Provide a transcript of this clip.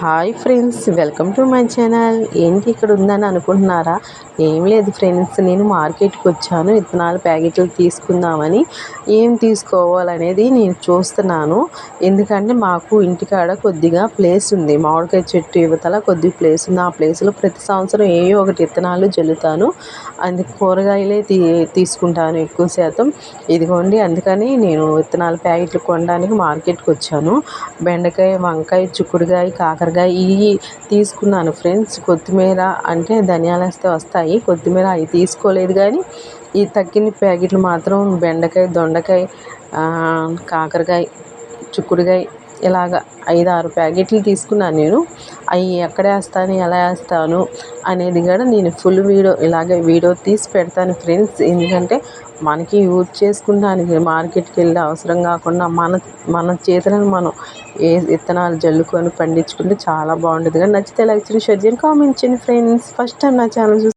Hi friends welcome to my channel. ఏంటి ఇక్కడ ఉందని అనుకుంటున్నారా? ఏం లేదు ఫ్రెండ్స్ నేను మార్కెట్కి వచ్చాను. విత్తనాల ప్యాకెట్లు తీసుకుందామని ఏం తీసుకోవాలనేది నేను చూస్తున్నాను. ఎందుకంటే మాకు ఇంటికాడ కొద్దిగా ప్లేస్ ఉంది. మామిడికాయ చెట్టు యువతల కొద్ది ప్లేస్ ఉంది. ఆ ప్లేస్లో ప్రతి సంవత్సరం ఏ ఒకటి విత్తనాలు జల్లుతాను. అందుకు కూరగాయలే తీ తీసుకుంటాను ఎక్కువ శాతం. ఇదిగోండి అందుకని నేను విత్తనాల ప్యాకెట్లు కొనడానికి మార్కెట్కి వచ్చాను. బెండకాయ వంకాయ చిక్కుడుకాయ కాకర కాకరకాయ ఇవి తీసుకున్నాను ఫ్రెండ్స్. కొత్తిమీర అంటే ధనియాలు వేస్తే వస్తాయి. కొత్తిమీర అవి తీసుకోలేదు కానీ ఈ తక్కిన ప్యాకెట్లు మాత్రం బెండకాయ దొండకాయ కాకరకాయ చిక్కుడుకాయ ఇలాగ ఐదు ఆరు ప్యాకెట్లు తీసుకున్నాను నేను. అవి ఎక్కడ వేస్తాను ఎలా వేస్తాను అనేది కూడా నేను ఫుల్ వీడియో ఇలాగే వీడియో తీసి పెడతాను ఫ్రెండ్స్ ఎందుకంటే మనకి యూజ్ చేసుకుంటానికి మార్కెట్కి వెళ్ళే అవసరం కాకుండా మన మన చేతులను మనం ఏ విత్తనాలు జల్లుకొని పండించుకుంటే చాలా బాగుంటుంది. కానీ నచ్చితే లైక్ చేయండి షేర్ చేయండి కామెంట్ చేయండి ఫ్రెండ్స్ ఫస్ట్ టైం నా ఛానల్ చూసి